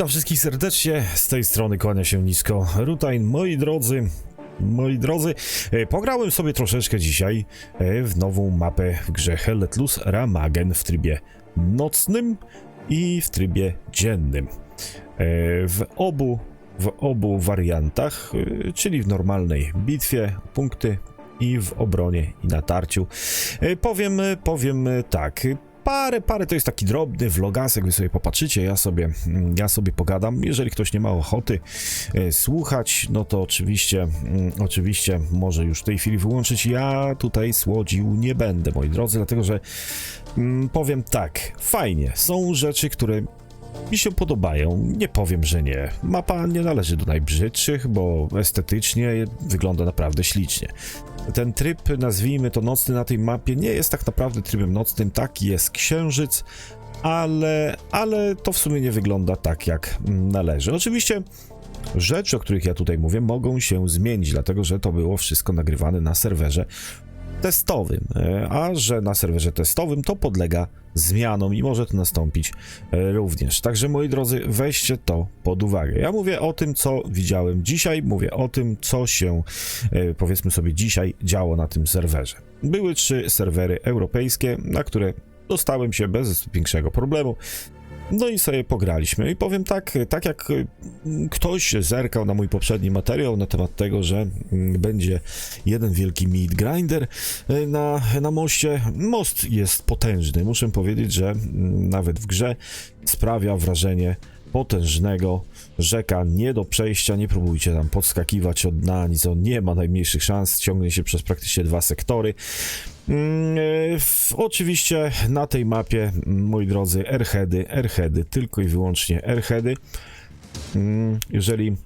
Witam wszystkich serdecznie, z tej strony kłania się nisko Rutain. Moi drodzy, moi drodzy, e, pograłem sobie troszeczkę dzisiaj e, w nową mapę w grze Hellet Luz Ramagen w trybie nocnym i w trybie dziennym. E, W obu, w obu wariantach, czyli w normalnej bitwie, punkty i w obronie i natarciu. Powiem, powiem tak. Parę, parę to jest taki drobny vlogasek, wy sobie popatrzycie, ja sobie, mm, ja sobie pogadam. Jeżeli ktoś nie ma ochoty e, słuchać, no to oczywiście, mm, oczywiście może już w tej chwili wyłączyć. Ja tutaj słodził nie będę, moi drodzy, dlatego że mm, powiem tak, fajnie, są rzeczy, które mi się podobają, nie powiem, że nie. Mapa nie należy do najbrzydszych, bo estetycznie wygląda naprawdę ślicznie. Ten tryb, nazwijmy to nocny na tej mapie, nie jest tak naprawdę trybem nocnym, tak jest księżyc, ale, ale to w sumie nie wygląda tak, jak należy. Oczywiście rzeczy, o których ja tutaj mówię, mogą się zmienić, dlatego że to było wszystko nagrywane na serwerze testowym, e, a że na serwerze testowym to podlega zmianom i może to nastąpić e, również. Także moi drodzy, weźcie to pod uwagę. Ja mówię o tym, co widziałem dzisiaj, mówię o tym, co się e, powiedzmy sobie dzisiaj działo na tym serwerze. Były trzy serwery europejskie, na które dostałem się bez większego problemu. No i sobie pograliśmy. I powiem tak, tak jak y, ktoś zerkał na mój poprzedni materiał na temat tego, że mm, będzie jeden wielki meat grinder y, na, na moście. Most jest potężny. Muszę powiedzieć, że mm, nawet w grze sprawia wrażenie potężnego rzeka nie do przejścia, nie próbujcie tam podskakiwać od dna, nic, on nie ma najmniejszych szans, ciągnie się przez praktycznie dwa sektory. Mm, e, oczywiście na tej mapie, mm, moi drodzy, airheady, airheady, tylko i wyłącznie airheady. Mm, Jeżeli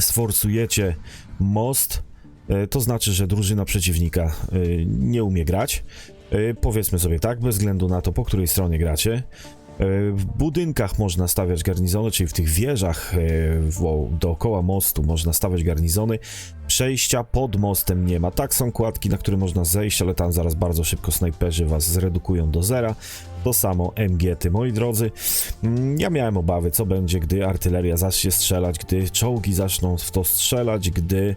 sforsujecie most, e, to znaczy, że drużyna przeciwnika e, nie umie grać. Powiedzmy sobie tak, bez względu na to, po której stronie gracie. E, W budynkach można stawiać garnizony, czyli w tych wieżach e, dookoła mostu można stawiać garnizony. Przejścia pod mostem nie ma. Tak są kładki, na które można zejść, ale tam zaraz bardzo szybko snajperzy was zredukują do zera. To samo MGT, moi drodzy. Mm, Ja miałem obawy, co będzie, gdy artyleria zacznie strzelać, gdy czołgi zaczną w to strzelać, gdy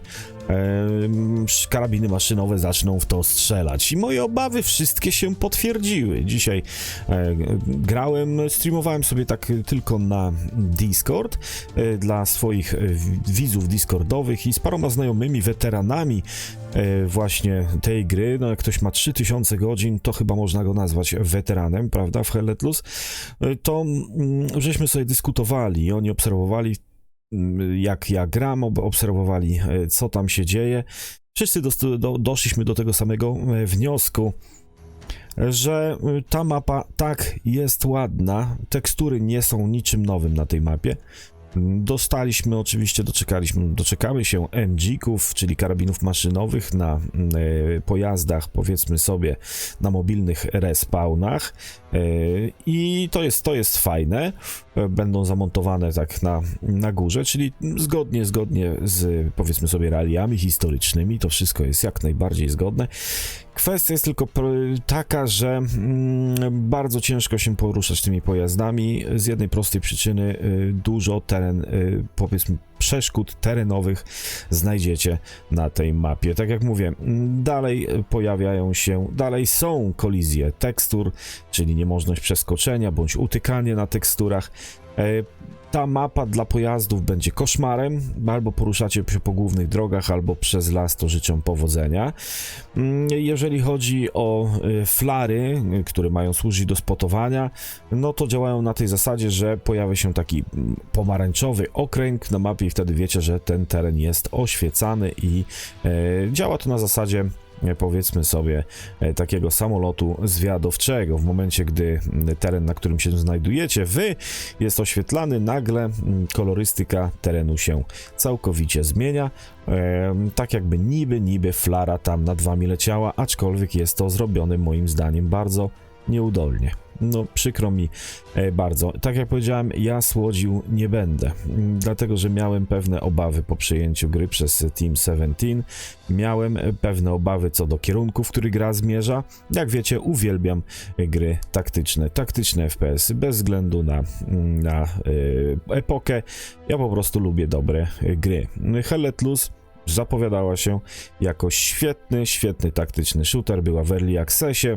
karabiny maszynowe zaczną w to strzelać. I moje obawy wszystkie się potwierdziły. Dzisiaj e, grałem, streamowałem sobie tak tylko na Discord e, dla swoich e, widzów Discordowych i z paroma znajomymi weteranami właśnie tej gry. No jak ktoś ma 3000 godzin, to chyba można go nazwać weteranem, prawda, w Helletlus. E, To mm, żeśmy sobie dyskutowali oni obserwowali mm, jak ja gram, ob- obserwowali e, co tam się dzieje. Wszyscy do, doszliśmy do tego samego e, wniosku, że y, ta mapa tak jest ładna, tekstury nie są niczym nowym na tej mapie. Dostaliśmy oczywiście, doczekaliśmy, doczekamy się MG-ków, czyli karabinów maszynowych na e, pojazdach, powiedzmy sobie, na mobilnych respawnach. E, I to jest, to jest fajne. E, Będą zamontowane tak na, na górze, czyli zgodnie, zgodnie z powiedzmy sobie realiami historycznymi. To wszystko jest jak najbardziej zgodne. Kwestia jest tylko taka, że mm, bardzo ciężko się poruszać tymi pojazdami z jednej prostej przyczyny y, dużo teren, y, powiedzmy przeszkód terenowych znajdziecie na tej mapie. Tak jak mówię, dalej pojawiają się, dalej są kolizje tekstur, czyli niemożność przeskoczenia bądź utykanie na teksturach. E, ta mapa dla pojazdów będzie koszmarem, albo poruszacie się po głównych drogach, albo przez las, to życzę powodzenia. Mm, Jeżeli chodzi o y, flary, y, które mają służyć do spotowania, no to działają na tej zasadzie, że pojawia się taki mm, pomarańczowy okręg na mapie i wtedy wiecie, że ten teren jest oświecany i e, działa to na zasadzie e, powiedzmy sobie e, takiego samolotu zwiadowczego. W momencie, gdy teren, na którym się znajdujecie, wy jest oświetlany, nagle kolorystyka terenu się całkowicie zmienia. Em, tak jakby niby, niby flara tam nad wami leciała, aczkolwiek jest to zrobione moim zdaniem bardzo nieudolnie. No, przykro mi e, bardzo. Tak jak powiedziałem, ja słodził nie będę, mm, dlatego że miałem pewne obawy po przejęciu gry przez Team 17. Miałem e, pewne obawy co do kierunku, w który gra zmierza. Jak wiecie, uwielbiam gry taktyczne, taktyczne FPS-y, bez względu na, mm, na e, epokę. Ja po prostu lubię dobre gry. Hell Let Loose zapowiadała się jako świetny, świetny taktyczny shooter, była w Early Accessie,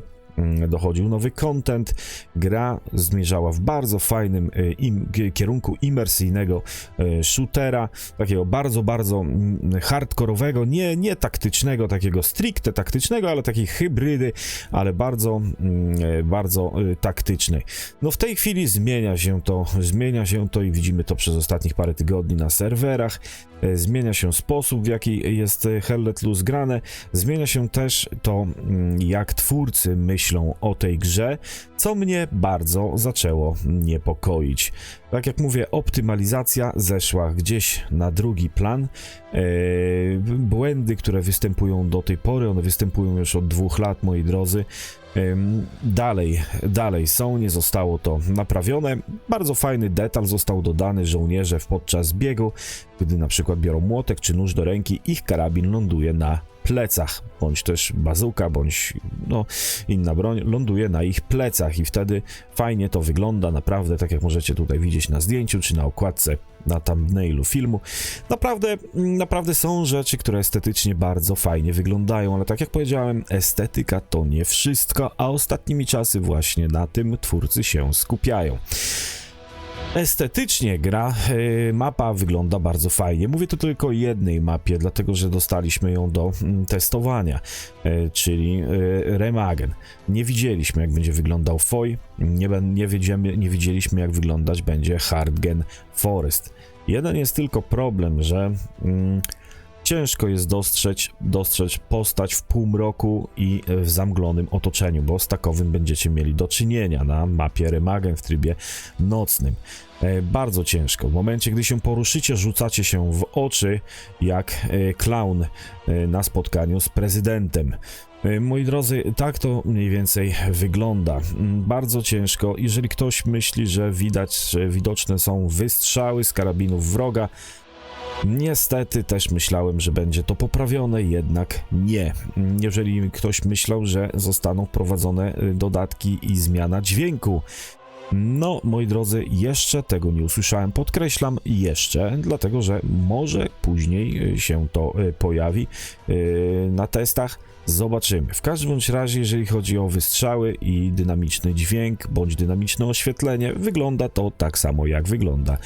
dochodził. Nowy content, gra zmierzała w bardzo fajnym e, im, kierunku imersyjnego e, shootera, takiego bardzo, bardzo mm, hardkorowego, nie, nie taktycznego, takiego stricte taktycznego, ale takiej hybrydy, ale bardzo, mm, e, bardzo taktycznej. No w tej chwili zmienia się to, zmienia się to i widzimy to przez ostatnich parę tygodni na serwerach, zmienia się sposób, w jaki jest e, Hell Let Loose grane, zmienia się też to, mm, jak twórcy myślą o tej grze, co mnie bardzo zaczęło niepokoić. Tak jak mówię, optymalizacja zeszła gdzieś na drugi plan. E, błędy, które występują do tej pory, one występują już od dwóch lat, moi drodzy. Dalej, dalej są, nie zostało to naprawione. Bardzo fajny detal został dodany żołnierze podczas biegu, gdy na przykład biorą młotek czy nóż do ręki, ich karabin ląduje na plecach, bądź też bazuka, bądź no, inna broń ląduje na ich plecach i wtedy fajnie to wygląda, naprawdę, tak jak możecie tutaj widzieć na zdjęciu czy na okładce na thumbnailu filmu. Naprawdę, naprawdę są rzeczy, które estetycznie bardzo fajnie wyglądają, ale tak jak powiedziałem, estetyka to nie wszystko, a ostatnimi czasy właśnie na tym twórcy się skupiają. Estetycznie gra, y, mapa wygląda bardzo fajnie. Mówię tu tylko o jednej mapie, dlatego że dostaliśmy ją do mm, testowania, y, czyli y, Remagen. Nie widzieliśmy jak będzie wyglądał Foy, nie, nie, nie widzieliśmy jak wyglądać będzie Hardgen Forest. Jeden jest tylko problem, że mm, ciężko jest dostrzec, dostrzec postać w półmroku i w zamglonym otoczeniu, bo z takowym będziecie mieli do czynienia na mapie Remagen w trybie nocnym. E, bardzo ciężko. W momencie, gdy się poruszycie, rzucacie się w oczy jak e, klaun e, na spotkaniu z prezydentem. E, Moi drodzy, tak to mniej więcej wygląda. Mm, Bardzo ciężko. Jeżeli ktoś myśli, że widać, że widoczne są wystrzały z karabinów wroga, Niestety też myślałem, że będzie to poprawione, jednak nie. Jeżeli ktoś myślał, że zostaną wprowadzone y, dodatki i zmiana dźwięku, no, moi drodzy, jeszcze tego nie usłyszałem. Podkreślam jeszcze, dlatego że może później y, się to y, pojawi na testach. Zobaczymy. W każdym bądź razie, jeżeli chodzi o wystrzały i dynamiczny dźwięk bądź dynamiczne oświetlenie, wygląda to tak samo jak wygląda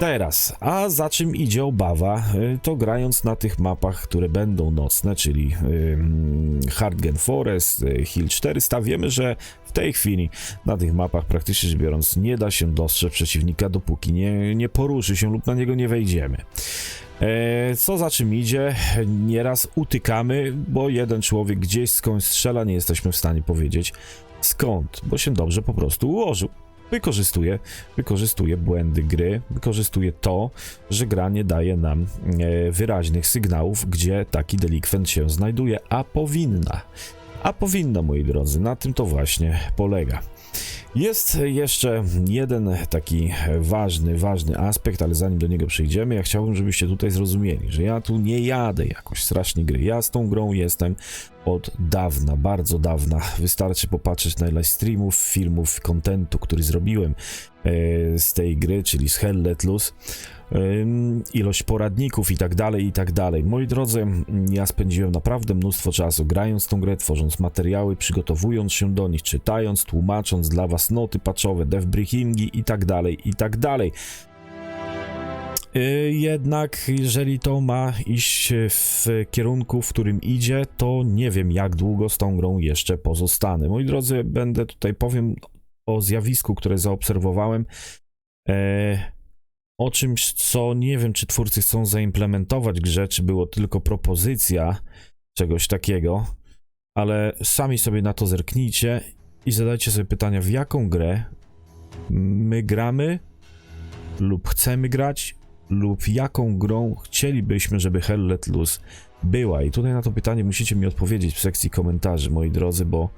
Teraz, a za czym idzie obawa, y, to grając na tych mapach, które będą nocne, czyli Hardgen Forest, y, Hill 400, wiemy, że w tej chwili na tych mapach praktycznie rzecz biorąc nie da się dostrzec przeciwnika, dopóki nie, nie poruszy się lub na niego nie wejdziemy. E, Co za czym idzie, nieraz utykamy, bo jeden człowiek gdzieś skądś strzela, nie jesteśmy w stanie powiedzieć skąd, bo się dobrze po prostu ułożył wykorzystuje, wykorzystuje błędy gry, wykorzystuje to, że gra nie daje nam e, wyraźnych sygnałów, gdzie taki delikwent się znajduje, a powinna. A powinna, moi drodzy, na tym to właśnie polega. Jest jeszcze jeden taki ważny, ważny aspekt, ale zanim do niego przejdziemy, ja chciałbym, żebyście tutaj zrozumieli, że ja tu nie jadę jakoś strasznie gry. Ja z tą grą jestem od dawna, bardzo dawna. Wystarczy popatrzeć na ilość streamów, filmów, kontentu, który zrobiłem e, z tej gry, czyli z Hell Let Loose. Ilość poradników i tak dalej, i tak dalej. Moi drodzy, ja spędziłem naprawdę mnóstwo czasu grając tą grę, tworząc materiały, przygotowując się do nich, czytając, tłumacząc dla was noty patchowe, devbriefingi i tak dalej, i tak dalej. Y, Jednak, jeżeli to ma iść w kierunku, w którym idzie, to nie wiem, jak długo z tą grą jeszcze pozostanę. Moi drodzy, będę tutaj powiem o zjawisku, które zaobserwowałem. E, o czymś, co nie wiem, czy twórcy chcą zaimplementować grze, czy było tylko propozycja czegoś takiego, ale sami sobie na to zerknijcie i zadajcie sobie pytania, w jaką grę my gramy lub chcemy grać lub jaką grą chcielibyśmy, żeby Hell Let Loose była. I tutaj na to pytanie musicie mi odpowiedzieć w sekcji komentarzy, moi drodzy, bo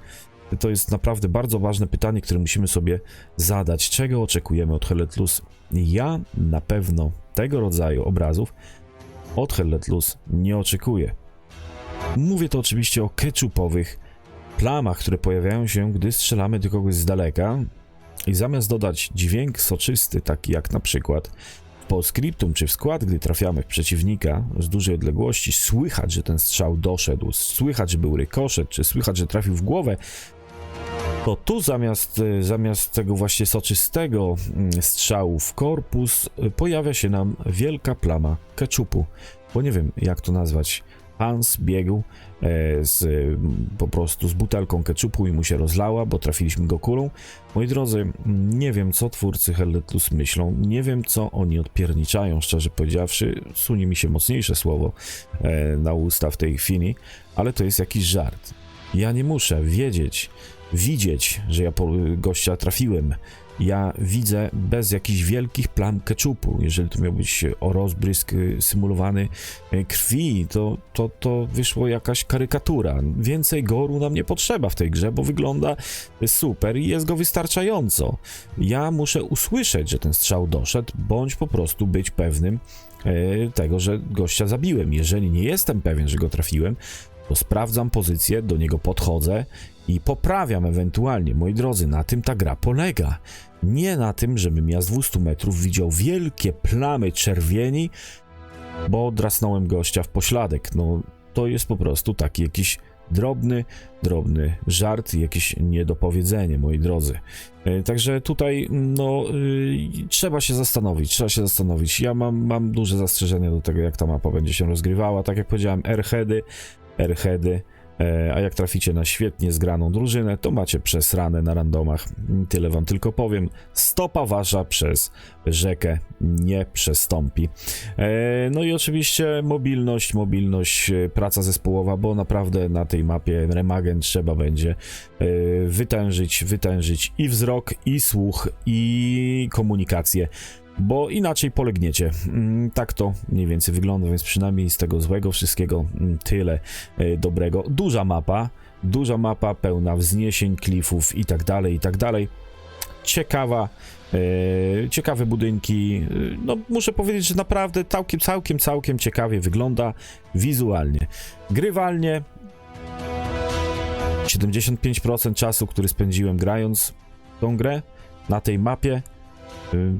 to jest naprawdę bardzo ważne pytanie, które musimy sobie zadać. Czego oczekujemy od Helletlus? Ja na pewno tego rodzaju obrazów od Helletlus nie oczekuję. Mówię to oczywiście o ketchupowych plamach, które pojawiają się, gdy strzelamy do kogoś z daleka i zamiast dodać dźwięk soczysty, taki jak na przykład w postscriptum czy w skład, gdy trafiamy w przeciwnika z dużej odległości, słychać, że ten strzał doszedł, słychać, że był rykoszet, czy słychać, że trafił w głowę, to tu zamiast, e, zamiast tego właśnie soczystego mm, strzału w korpus e, pojawia się nam wielka plama keczupu, bo nie wiem jak to nazwać. Hans biegł e, z, po prostu z butelką keczupu i mu się rozlała, bo trafiliśmy go kulą. Moi drodzy, nie wiem co twórcy Helletlus myślą, nie wiem co oni odpierniczają, szczerze powiedziawszy, sunie mi się mocniejsze słowo e, na usta w tej chwili, ale to jest jakiś żart. Ja nie muszę wiedzieć, widzieć, że ja po gościa trafiłem. Ja widzę bez jakichś wielkich plam keczupu. Jeżeli to miał być o rozbrysk y, symulowany y, krwi, to, to, to wyszło jakaś karykatura. Więcej goru nam nie potrzeba w tej grze, bo wygląda super i jest go wystarczająco. Ja muszę usłyszeć, że ten strzał doszedł, bądź po prostu być pewnym e, tego, że gościa zabiłem. Jeżeli nie jestem pewien, że go trafiłem, to sprawdzam pozycję, do niego podchodzę i poprawiam ewentualnie. Moi drodzy, na tym ta gra polega. Nie na tym, żebym ja z 200 metrów widział wielkie plamy czerwieni, bo drasnąłem gościa w pośladek. No, to jest po prostu taki jakiś drobny, drobny żart, jakieś niedopowiedzenie, moi drodzy. E, Także tutaj, no, y, trzeba się zastanowić, trzeba się zastanowić. Ja mam, mam duże zastrzeżenia do tego, jak ta mapa będzie się rozgrywała. Tak jak powiedziałem, airheady, airheady, a jak traficie na świetnie zgraną drużynę, to macie przesrane na randomach. Tyle wam tylko powiem. Stopa wasza przez rzekę nie przestąpi. E, No i oczywiście mobilność, mobilność, e, praca zespołowa, bo naprawdę na tej mapie Remagen trzeba będzie e, wytężyć, wytężyć i wzrok, i słuch, i komunikację bo inaczej polegniecie. Mm, Tak to mniej więcej wygląda, więc przynajmniej z tego złego wszystkiego mm, tyle e, dobrego. Duża mapa, duża mapa pełna wzniesień, klifów i tak dalej, i tak dalej. Ciekawa, e, ciekawe budynki. E, No, muszę powiedzieć, że naprawdę całkiem, całkiem, całkiem ciekawie wygląda wizualnie. Grywalnie 75% czasu, który spędziłem grając tą grę na tej mapie,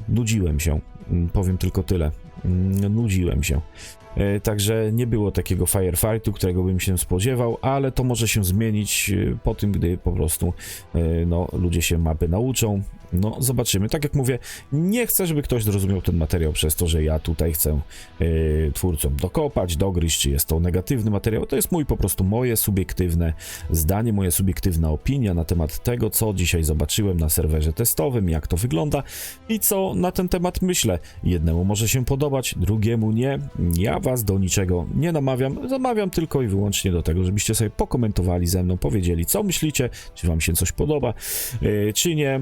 nudziłem się. Mm, Powiem tylko tyle. Mm, Nudziłem się. E, Także nie było takiego firefightu, którego bym się spodziewał, ale to może się zmienić y, po tym, gdy po prostu e, no, ludzie się mapy nauczą. No, zobaczymy. Tak jak mówię, nie chcę, żeby ktoś zrozumiał ten materiał przez to, że ja tutaj chcę e, twórcom dokopać, dogryźć, czy jest to negatywny materiał. To jest mój po prostu moje subiektywne zdanie, moja subiektywna opinia na temat tego, co dzisiaj zobaczyłem na serwerze testowym, jak to wygląda i co na ten temat myślę. Jednemu może się podobać, drugiemu nie. Ja was do niczego nie namawiam, zamawiam tylko i wyłącznie do tego, żebyście sobie pokomentowali ze mną, powiedzieli, co myślicie, czy wam się coś podoba, e, czy nie.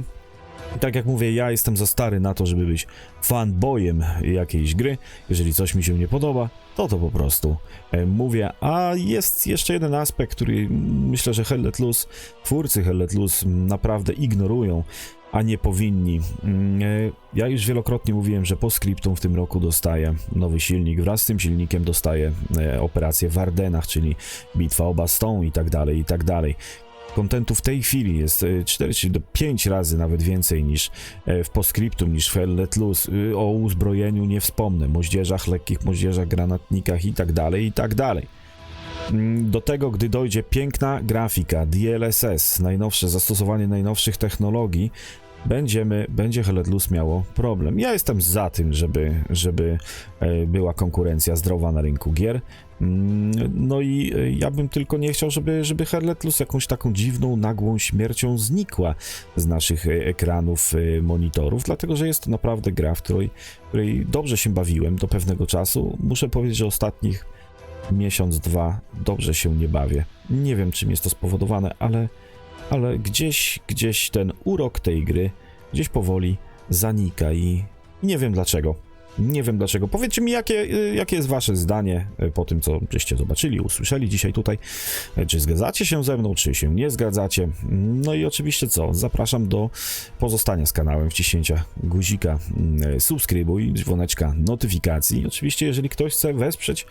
Tak jak mówię, ja jestem za stary na to, żeby być fanboyem jakiejś gry. Jeżeli coś mi się nie podoba, to to po prostu e, mówię. A jest jeszcze jeden aspekt, który mm, myślę, że Hell Let Loose, twórcy Hell Let Loose mm, naprawdę ignorują, a nie powinni. Mm, e, Ja już wielokrotnie mówiłem, że po Scriptum w tym roku dostaję nowy silnik. Wraz z tym silnikiem dostaję e, operację w Ardenach, czyli bitwa o Baston i tak dalej, i tak dalej. Kontentu w tej chwili jest e, 4 czy do 5 razy nawet więcej niż e, w postscriptum, niż w Hell Let Loose. O uzbrojeniu nie wspomnę, moździerzach, lekkich moździerzach, granatnikach i tak dalej, i tak dalej. Do tego, gdy dojdzie piękna grafika, DLSS, najnowsze zastosowanie najnowszych technologii, będziemy, będzie Hell Let Loose miało problem. Ja jestem za tym, żeby, żeby e, była konkurencja zdrowa na rynku gier. Mm, No i e, ja bym tylko nie chciał, żeby, żeby Hell Let Loose jakąś taką dziwną, nagłą śmiercią znikła z naszych e, ekranów, monitorów, dlatego że jest to naprawdę gra, w której, której dobrze się bawiłem do pewnego czasu. Muszę powiedzieć, że ostatnich miesiąc, dwa dobrze się nie bawię. Nie wiem, czym jest to spowodowane, ale, ale gdzieś, gdzieś ten urok tej gry gdzieś powoli zanika i nie wiem dlaczego. Nie wiem dlaczego. Powiedzcie mi, jakie, y, jakie jest wasze zdanie y, po tym, co żeście zobaczyli, usłyszeli dzisiaj tutaj. Y, Czy zgadzacie się ze mną, czy się nie zgadzacie? No i oczywiście co? Zapraszam do pozostania z kanałem, wciśnięcia guzika subskrybuj, dzwoneczka notyfikacji. Oczywiście, jeżeli ktoś chce wesprzeć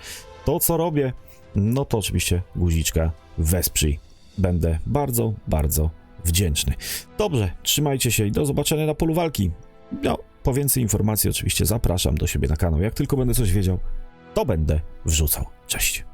to, co robię, no to oczywiście guziczka wesprzyj. Będę bardzo, bardzo wdzięczny. Dobrze, trzymajcie się i do zobaczenia na polu walki. No, po więcej informacji oczywiście zapraszam do siebie na kanał. Jak tylko będę coś wiedział, to będę wrzucał. Cześć.